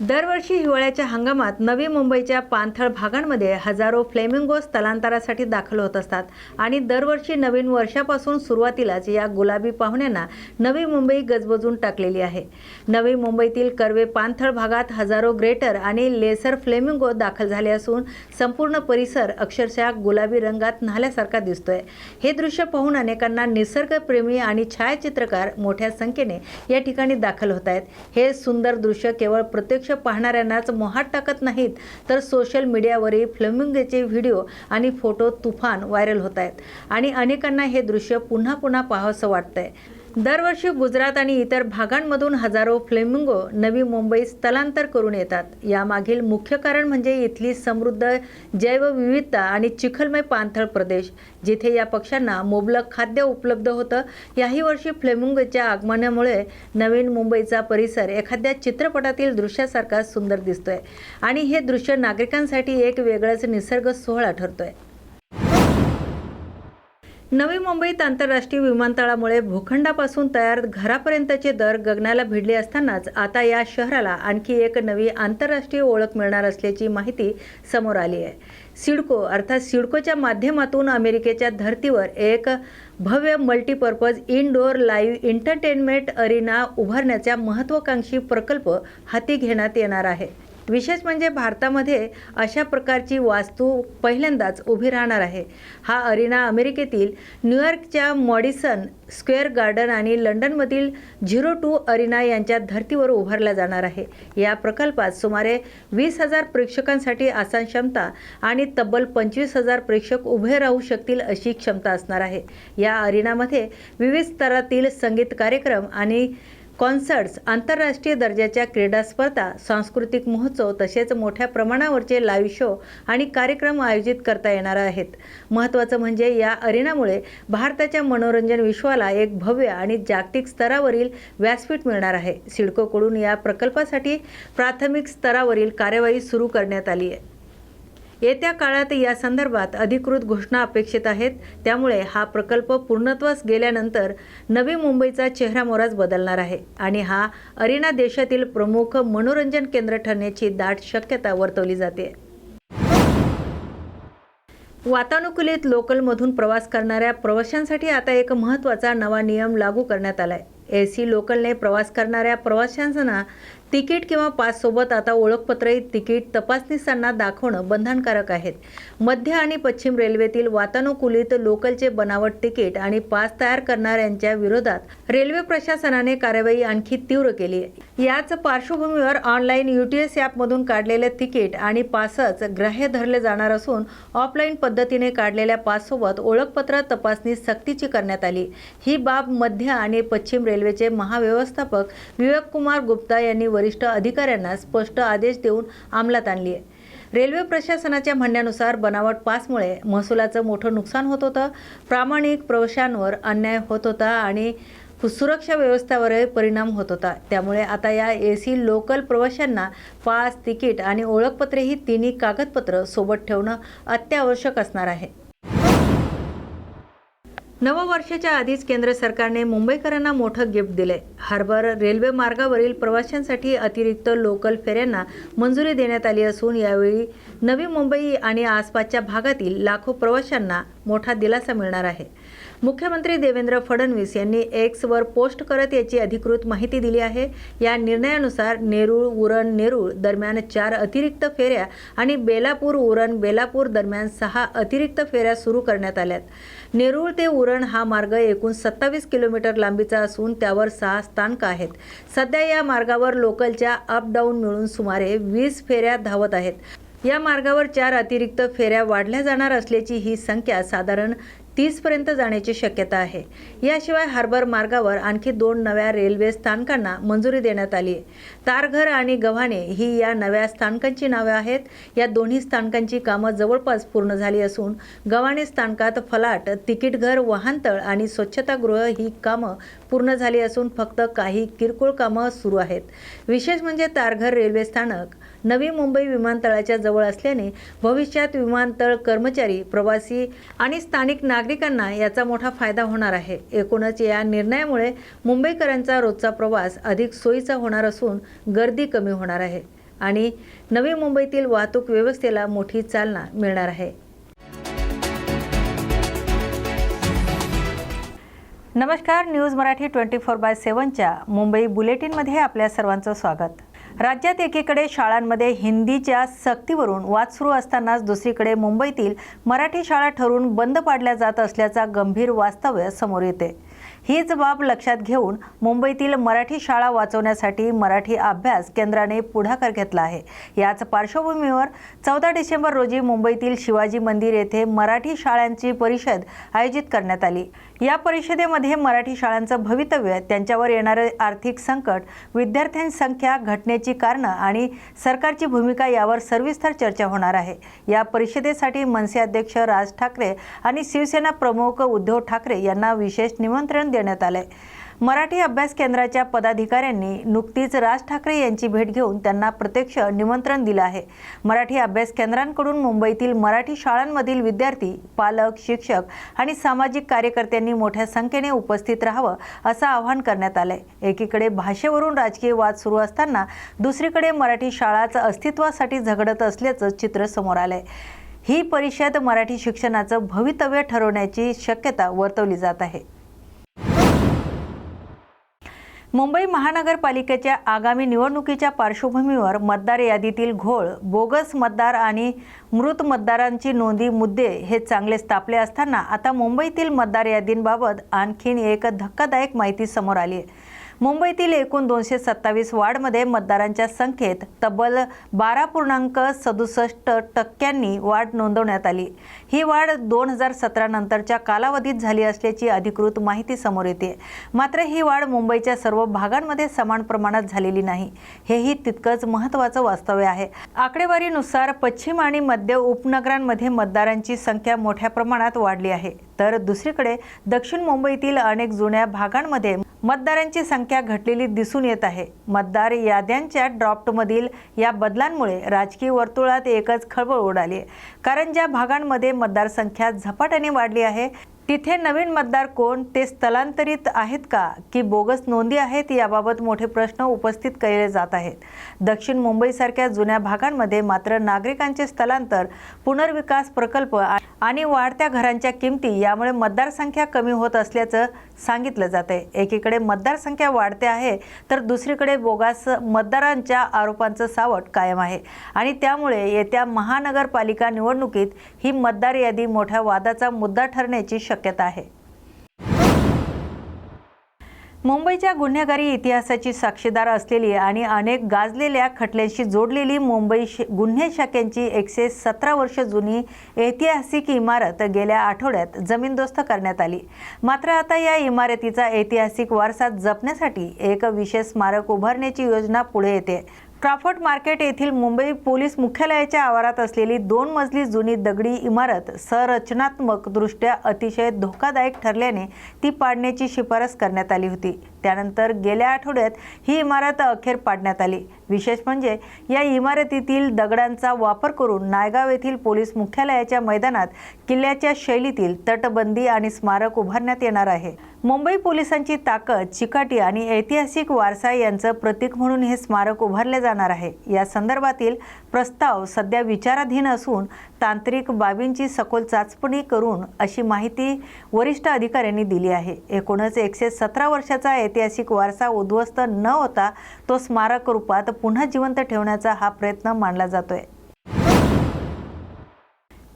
दरवर्षी हिवाळ्याच्या हंगामात नवी मुंबईच्या पाणथळ भागांमध्ये हजारो फ्लेमिंगो स्थलांतरासाठी दाखल होत असतात आणि दरवर्षी नवीन वर्षापासून सुरुवातीलाच या गुलाबी पाहुण्यांना नवी मुंबई गजबजून टाकलेली आहे. नवी मुंबईतील कर्वे पाणथळ भागात हजारो ग्रेटर आणि लेसर फ्लेमिंगो दाखल झाले असून संपूर्ण परिसर अक्षरशः गुलाबी रंगात न्हाल्यासारखा दिसतोय. हे दृश्य पाहून अनेकांना निसर्गप्रेमी आणि छायाचित्रकार मोठ्या संख्येने या ठिकाणी दाखल होत आहेत हे सुंदर दृश्य केवळ प्रत्येक प्रत्यक्ष पाहणाऱ्यांनाच मोहात टाकत नाहीत तर सोशल मीडियावरही फ्लेमिंगोचे व्हिडिओ आणि फोटो तुफान व्हायरल होत आहेत. आणि अनेकांना हे दृश्य पुन्हा पुन्हा पाहावंसं वाटतंय. दरवर्षी गुजरात आणि इतर भागांमधून हजारो फ्लेमिंगो नवी मुंबईत स्थलांतर करून येतात. यामागील मुख्य कारण म्हणजे इथली समृद्ध जैवविविधता आणि चिखलमय पाणथळ प्रदेश जिथे या पक्ष्यांना मुबलक खाद्य उपलब्ध होतं. याही वर्षी फ्लेमिंगोच्या आगमनामुळे नवीन मुंबईचा परिसर एखाद्या चित्रपटातील दृश्यासारखा सुंदर दिसतोय. आणि हे दृश्य नागरिकांसाठी एक वेगळंच निसर्ग सोहळा ठरतोय. नवी मुंबईत आंतरराष्ट्रीय विमानतळामुळे भूखंडापासून तयार घरापर्यंतचे दर गगनाला भिडले असतानाच आता या शहराला आणखी एक नवी आंतरराष्ट्रीय ओळख मिळणार असल्याची माहिती समोर आली आहे. सिडको अर्थात सिडकोच्या माध्यमातून अमेरिकेच्या धर्तीवर एक भव्य multipurpose indoor live entertainment arena उभारण्याचा महत्त्वाकांक्षी प्रकल्प हाती घेण्यात येणार आहे. विशेष म्हणजे भारतामध्ये अशा प्रकारची वास्तू पहिल्यांदाच उभी राहणार आहे. हा अरिना अमेरिकेतील न्यूयॉर्कच्या मॉडिसन स्क्वेअर गार्डन आणि लंडनमधील झिरो टू अरिना यांच्या धर्तीवर उभारला जाणार आहे. या प्रकल्पात सुमारे वीस हजार प्रेक्षकांसाठी आसन क्षमता आणि तब्बल पंचवीस हजार प्रेक्षक उभे राहू शकतील अशी क्षमता असणार आहे. या अरिनामध्ये विविध स्तरातील संगीत कार्यक्रम आणि कॉन्सर्ट्स आंतरराष्ट्रीय दर्जाच्या क्रीडा स्पर्धा सांस्कृतिक महोत्सव तसेच मोठ्या प्रमाणावरचे लाईव्ह शो आणि कार्यक्रम आयोजित करता येणार आहेत. महत्त्वाचं म्हणजे या अरिनामुळे भारताच्या मनोरंजन विश्वाला एक भव्य आणि जागतिक स्तरावरील व्यासपीठ मिळणार आहे. सिडकोकडून या प्रकल्पासाठी प्राथमिक स्तरावरील कार्यवाही सुरू करण्यात आली आहे. येत्या काळात या संदर्भात अधिकृत घोषणा अपेक्षित आहेत. त्यामुळे हा प्रकल्प पूर्णत्वास गेल्यानंतर नवी मुंबईचा चेहरामोराच बदलणार आहे आणि हा अरिना देशातील प्रमुख मनोरंजन केंद्र ठरण्याची दाट शक्यता वर्तवली जाते. वातानुकूलित लोकलमधून प्रवास करणाऱ्या प्रवाशांसाठी आता एक महत्त्वाचा नवा नियम लागू करण्यात आलाय. ए सी लोकलने प्रवास करणाऱ्या प्रवाशांना तिकीट किंवा पाससोबत आता ओळखपत्रही तिकीट तपासणीसांना दाखवणं बंधनकारक आहेत. मध्य आणि पश्चिम रेल्वेतील वातानुकूलित लोकलचे बनावट तिकीट आणि पास तयार करणाऱ्यांच्या विरोधात रेल्वे प्रशासनाने कार्यवाही आणखी तीव्र केली. आहे याच पार्श्वभूमीवर ऑनलाईन युटीएस ॲपमधून काढलेले तिकीट आणि पासच ग्राह्य धरले जाणार असून ऑफलाईन पद्धतीने काढलेल्या पाससोबत ओळखपत्र तपासणी सक्तीची करण्यात आली. ही बाब मध्य आणि पश्चिम रेल्वेचे महाव्यवस्थापक विवेक कुमार गुप्ता यांनी वरिष्ठ अधिकाऱ्यांना स्पष्ट आदेश देऊन अंमलात आणली आहे. रेल्वे प्रशासनाच्या म्हणण्यानुसार बनावट पासमुळे महसुलाचं मोठं नुकसान होत होतं. प्रामाणिक प्रवाशांवर अन्याय होत होता आणि सुरक्षा व्यवस्थेवरही परिणाम होत होता. त्यामुळे आता या ए सी लोकल प्रवाशांना पास तिकीट आणि ओळखपत्रे ही तिन्ही कागदपत्र सोबत ठेवणं अत्यावश्यक असणार आहे. नववर्षाच्या आधीच केंद्र सरकारने मुंबईकरांना मोठं गिफ्ट दिले हार्बर रेल्वे मार्गावरील प्रवाशांसाठी अतिरिक्त लोकल फेऱ्यांना मंजुरी देण्यात आली असून यावेळी नवी मुंबई आणि आसपासच्या भागातील लाखो प्रवाशांना मोठा दिलासा मिळणार आहे. मुख्यमंत्री देवेंद्र फडणवीस यांनी एक्सवर पोस्ट करत याची अधिकृत माहिती दिली आहे. या निर्णयानुसार नेरूळ उरण नेरूळ दरम्यान चार अतिरिक्त फेऱ्या आणि बेलापूर उरण बेलापूर दरम्यान सहा अतिरिक्त फेऱ्या सुरू करण्यात आल्यात. नेरूळ ते उरण हा मार्ग एकूण सत्तावीस किलोमीटर लांबीचा असून त्यावर सहा स्थानकं आहेत. सध्या या मार्गावर लोकलच्या अप डाऊन मिळून सुमारे वीस फेऱ्या धावत आहेत. या मार्गावर चार अतिरिक्त फेऱ्या वाढल्या जाणार असल्याची ही संख्या साधारण तीसपर्यंत जाण्याची शक्यता आहे. याशिवाय हार्बर मार्गावर आणखी दोन नव्या रेल्वे स्थानकांना मंजुरी देण्यात आली आहे. तारघर आणि गव्हाणे ही या नव्या स्थानकांची नावे आहेत. या दोन्ही स्थानकांची कामं जवळपास पूर्ण झाली असून गव्हाणे स्थानकात फलाट तिकीटघर वाहनतळ आणि स्वच्छतागृह ही कामं पूर्ण झाली असून फक्त काही किरकोळ कामं सुरू आहेत. विशेष म्हणजे तारघर रेल्वे स्थानक नवी मुंबई विमानतळाच्या जवळ असल्याने भविष्यात विमानतळ कर्मचारी प्रवासी आणि स्थानिक नागरिकांना याचा मोठा फायदा होणार आहे. एकूणच या निर्णयामुळे मुंबईकरांचा रोजचा प्रवास अधिक सोयीचा होणार असून गर्दी कमी होणार आहे आणि नवी मुंबईतील वाहतूक व्यवस्थेला मोठी चालना मिळणार आहे. नमस्कार news Marathi twenty four by सेवनच्या Mumbai बुलेटिनमध्ये आपल्या सर्वांचं स्वागत. राज्यात एकीकडे शाळांमध्ये हिंदीच्या सक्तीवरून वाद सुरू असतानाच दुसरीकडे मुंबईतील मराठी शाळा ठरवून बंद पाडल्या जात असल्याचा गंभीर वास्तव्य समोर येते. हीच बाब लक्षात घेऊन मुंबईतील मराठी शाळा वाचवण्यासाठी मराठी अभ्यास केंद्राने पुढाकार घेतला आहे. याच पार्श्वभूमीवर चौदा डिसेंबर रोजी मुंबईतील शिवाजी मंदिर येथे मराठी शाळांची परिषद आयोजित करण्यात आली. या परिषदेमध्ये मराठी शाळांचं भवितव्य त्यांच्यावर येणारे आर्थिक संकट विद्यार्थ्यांसंख्या घटनेची कारणं आणि सरकारची भूमिका यावर सविस्तर चर्चा होणार आहे. या परिषदेसाठी मनसे अध्यक्ष राज ठाकरे आणि शिवसेना प्रमुख उद्धव ठाकरे यांना विशेष निमंत्रण देण्यात आलं आहे मराठी अभ्यास केंद्राच्या पदाधिकाऱ्यांनी नुकतीच राज ठाकरे यांची भेट घेऊन त्यांना प्रत्यक्ष निमंत्रण दिलं आहे. मराठी अभ्यास केंद्रांकडून मुंबईतील मराठी शाळांमधील विद्यार्थी पालक शिक्षक आणि सामाजिक कार्यकर्त्यांनी मोठ्या संख्येने उपस्थित राहावं असं आवाहन करण्यात आलंय. एकीकडे भाषेवरून राजकीय वाद सुरू असताना दुसरीकडे मराठी शाळाचं अस्तित्वासाठी झगडत असल्याचं चित्र समोर आलंय. ही परिषद मराठी शिक्षणाचं भवितव्य ठरवण्याची शक्यता वर्तवली जात आहे. मुंबई महानगरपालिकेच्या आगामी निवडणुकीच्या पार्श्वभूमीवर मतदार यादीतील घोळ बोगस मतदार आणि मृत मतदारांची नोंदी मुद्दे हे चांगलेच तापले असताना आता मुंबईतील मतदार यादींबाबत आणखीन एक धक्कादायक माहिती समोर आली आहे. मुंबईतील एकूण दोनशे सत्तावीस वार्डमध्ये मतदारांच्या संख्येत तब्बल बारा पूर्णांक सदुसष्ट टक्क्यांनी वाढ नोंदवण्यात आली. ही वाढ दोन हजार सतरा नंतरच्या कालावधीत झाली असल्याची अधिकृत माहिती समोर येते. मात्र ही वाढ मुंबईच्या सर्व भागांमध्ये समान प्रमाणात झालेली नाही. हेही तितकंच महत्त्वाचं वास्तव्य आहे. आकडेवारीनुसार पश्चिम आणि मध्य उपनगरांमध्ये मतदारांची संख्या मोठ्या प्रमाणात वाढली आहे. तर दुसरीकडे दक्षिण मुंबईतील अनेक जुन्या भागांमध्ये मतदारांची संख्या घटलेली दिसून येत आहे. मतदार याद्यांच्या ड्रॉप्टमधील या बदलांमुळे राजकीय वर्तुळात एकच खळबळ उडाली आहे. कारण ज्या भागांमध्ये मतदारसंख्या झपाट्याने वाढली आहे तिथे नवीन मतदार कोण? ते स्थलांतरित आहेत का? की बोगस नोंदी आहेत? याबाबत मोठे प्रश्न उपस्थित केले जात आहेत. दक्षिण मुंबईसारख्या जुन्या भागांमध्ये मात्र नागरिकांचे स्थलांतर पुनर्विकास प्रकल्प आणि वाढत्या घरांच्या किमती यामुळे मतदारसंख्या कमी होत असल्याचं सांगितलं जात आहे एकीकडे मतदारसंख्या वाढते आहे तर दुसरीकडे बोगास मतदारांच्या आरोपांचं सावट कायम आहे. आणि त्यामुळे येत्या महानगरपालिका निवडणुकीत ही मतदार यादी मोठ्या वादाचा मुद्दा ठरण्याची शक्यता आहे. मुंबईच्या गुन्हेगारी इतिहासाची साक्षीदार असलेली आणि अनेक गाजलेल्या खटल्यांशी जोडलेली मुंबई गुन्हे शाखेची एकशे सतरा वर्ष जुनी ऐतिहासिक इमारत गेल्या आठवड्यात जमीनदोस्त करण्यात आली. मात्र आता या इमारतीचा ऐतिहासिक वारसा जपण्यासाठी एक विशेष स्मारक उभारण्याची योजना पुढे येते. ट्राफर्ट मार्केट येथील मुंबई पोलीस मुख्यालयाच्या आवारात असलेली दोन मजली जुनी दगडी इमारत संरचनात्मकदृष्ट्या अतिशय धोकादायक ठरल्याने ती पाडण्याची शिफारस करण्यात आली होती. त्यानंतर गेल्या आठवड्यात ही इमारत अखेर पाडण्यात आली. विशेष म्हणजे या इमारतीतील दगडांचा वापर करून नायगाव येथील पोलीस मुख्यालयाच्या मैदानात किल्ल्याच्या शैलीतील तटबंदी आणि स्मारक उभारण्यात येणार आहे. मुंबई पोलिसांची ताकद चिकाटी आणि ऐतिहासिक वारसा यांचं प्रतीक म्हणून हे स्मारक उभारले जाणार आहे. या संदर्भातील प्रस्ताव सध्या विचाराधीन असून तांत्रिक बाबींची सखोल चाचपणी करून अशी माहिती वरिष्ठ अधिकाऱ्यांनी दिली आहे. एकूणच एकशे सतरा वर्षाचा ऐतिहासिक वारसा उद्ध्वस्त न होता तो स्मारक रूपात पुन्हा जिवंत ठेवण्याचा हा प्रयत्न मानला जातोय.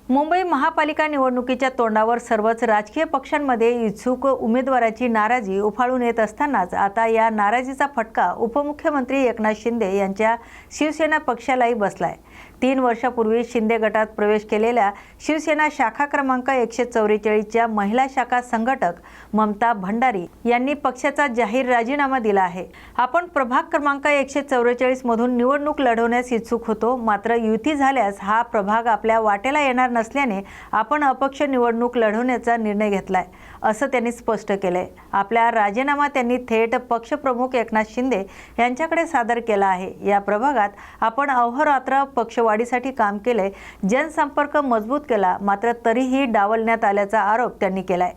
मुंबई महापालिका निवडणुकीच्या तोंडावर सर्वच राजकीय पक्षांमध्ये इच्छुक उमेदवाराची नाराजी उफाळून येत असतानाच आता या नाराजीचा फटका उपमुख्यमंत्री एकनाथ शिंदे यांच्या शिवसेना पक्षालाही बसलाय. तीन वर्षापूर्वी शिंदे गटात प्रवेश केलेल्या शिवसेना शाखा क्रमांक एकशे चौवेचाळीसच्या महिला शाखा संघटक ममता भंडारी यांनी पक्षाचा जाहीर राजीनामा दिला आहे. आपण प्रभाग क्रमांक एकशे चौवेचाळीस मधून निवडणूक लढवण्यास इच्छुक होतो. मात्र युती झाल्यास हा प्रभाग आपल्या वाटेला येणार नसल्याने आपण अपक्ष निवडणूक लढवण्याचा निर्णय घेतलाय असं त्यांनी स्पष्ट केलंय. आपला राजीनामा त्यांनी थेट पक्षप्रमुख एकनाथ शिंदे यांच्याकडे सादर केला आहे. या प्रभागात आपण अहोरात्र वाढीसाठी काम केलंय. जनसंपर्क मजबूत केला मात्र तरीही डावलण्यात आल्याचा आरोप त्यांनी केलाय.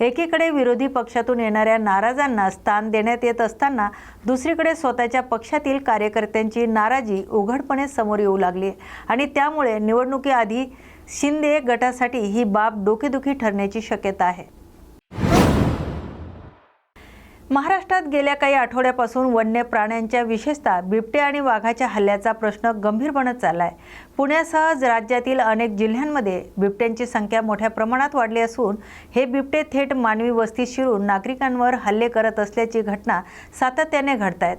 एकीकडे विरोधी पक्षातून येणाऱ्या नाराजांना स्थान देण्यात येत असताना दुसरीकडे स्वतःच्या पक्षातील कार्यकर्त्यांची नाराजी उघडपणे समोर येऊ लागली. आणि त्यामुळे निवडणुकीआधी शिंदे गटासाठी ही बाब डोकेदुखी ठरण्याची शक्यता आहे. महाराष्ट्रात गेल्या काही आठवड्यापासून वन्य प्राण्यांच्या विशेषतः बिबटे आणि वाघाच्या हल्ल्याचा प्रश्न गंभीर बनत चाललाय. पुण्यासह राज्यातील अनेक जिल्ह्यांमध्ये बिबट्यांची संख्या मोठ्या प्रमाणात वाढली असून हे बिबटे थेट मानवी वस्तीत शिरून नागरिकांवर हल्ले करत असल्याची घटना सातत्याने घडत आहेत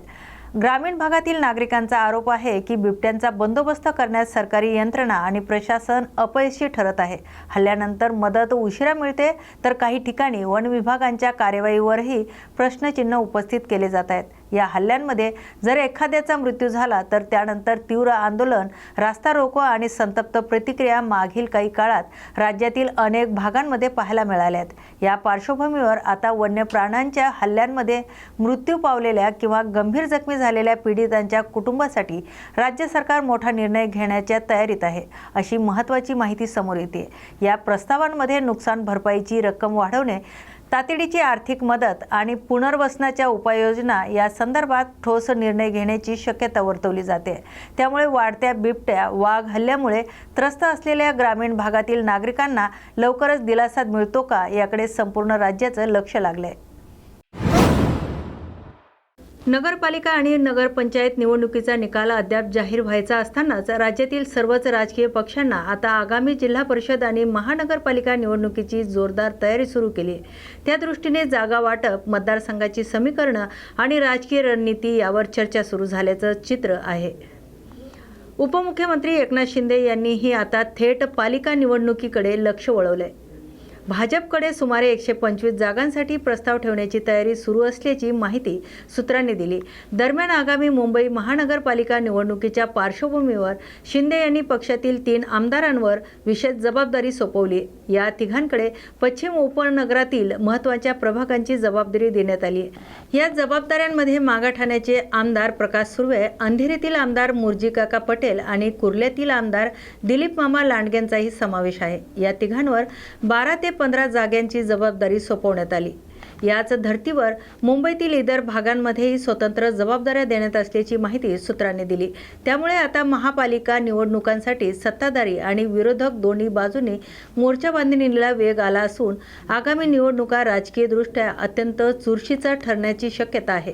ग्रामीण भागातील नागरिकांचा आरोप आहे की बिबट्यांचा बंदोबस्त करण्यास सरकारी यंत्रणा आणि प्रशासन अपयशी ठरत आहे. हल्ल्यानंतर मदत उशिरा मिळते तर काही ठिकाणी वन विभागांच्या कार्यवाहीवरही प्रश्नचिन्ह उपस्थित केले जात आहेत. या हल्ल्यांमध्ये जर एखाद्याचा मृत्यू झाला तर त्यानंतर तीव्र आंदोलन रास्ता रोको आणि संतप्त प्रतिक्रिया मागील काही काळात राज्यातील अनेक भागांमध्ये पाहायला मिळाल्या आहेत या पार्श्वभूमीवर आता वन्य प्राण्यांच्या हल्ल्यांमध्ये मृत्यू पावलेल्या किंवा गंभीर जखमी झालेल्या पीडितांच्या कुटुंबासाठी राज्य सरकार मोठा निर्णय घेण्याच्या तयारीत आहे अशी महत्त्वाची माहिती समोर येते. या प्रस्तावांमध्ये नुकसान भरपाईची रक्कम वाढवणे तातडीची आर्थिक मदत आणि पुनर्वसनाच्या उपाययोजना या संदर्भात ठोस निर्णय घेण्याची शक्यता वर्तवली जाते. त्यामुळे वाढत्या बिबट्या वाघ हल्ल्यामुळे त्रस्त असलेल्या ग्रामीण भागातील नागरिकांना लवकरच दिलासा मिळतो का याकडे संपूर्ण राज्याचं लक्ष लागलंय. नगरपालिका आणि नगरपंचायत निवडणुकीचा निकाल अद्याप जाहीर व्हायचा असतानाच राज्यातील सर्वच राजकीय पक्षांना आता आगामी जिल्हा परिषद आणि महानगरपालिका निवडणुकीची जोरदार तयारी सुरू केली. आहे त्या दृष्टीने जागा वाटप मतदारसंघाची समीकरणं आणि राजकीय रणनीती यावर चर्चा सुरू झाल्याचं चित्र आहे. उपमुख्यमंत्री एकनाथ शिंदे यांनीही आता थेट पालिका निवडणुकीकडे लक्ष वळवलं आहे भाजपकडे सुमारे एकशे पंचवीस जागांसाठी प्रस्ताव ठेवण्याची तयारी सुरू असल्याची माहिती सूत्रांनी दिली. दरम्यान आगामी मुंबई महानगरपालिका निवडणुकीच्या पार्श्वभूमीवर शिंदे यांनी पक्षातील तीन आमदारांवर विशेष जबाबदारी सोपवली. या तिघांकडे पश्चिम उपनगरातील महत्त्वाच्या प्रभागांची जबाबदारी देण्यात आली. या जबाबदाऱ्यांमध्ये मागाठाण्याचे आमदार प्रकाश सुर्वे अंधेरीतील आमदार मुरजीकाका पटेल आणि कुर्ल्यातील आमदार दिलीप मामा लांडगेंचाही समावेश आहे. या तिघांवर बारा ते पंधरा जागांची जबाबदारी सोपवण्यात आली. याच धर्तीवर मुंबईतील इतर भागांमध्येही स्वतंत्र जबाबदाऱ्या देण्यात असल्याची माहिती सूत्रांनी दिली. त्यामुळे आता महापालिका निवडणुकांसाठी सत्ताधारी आणि विरोधक दोन्ही बाजूंनी मोर्चा बांधणीला वेग आला असून आगामी निवडणुका राजकीयदृष्ट्या अत्यंत चुरशीचा ठरण्याची शक्यता आहे.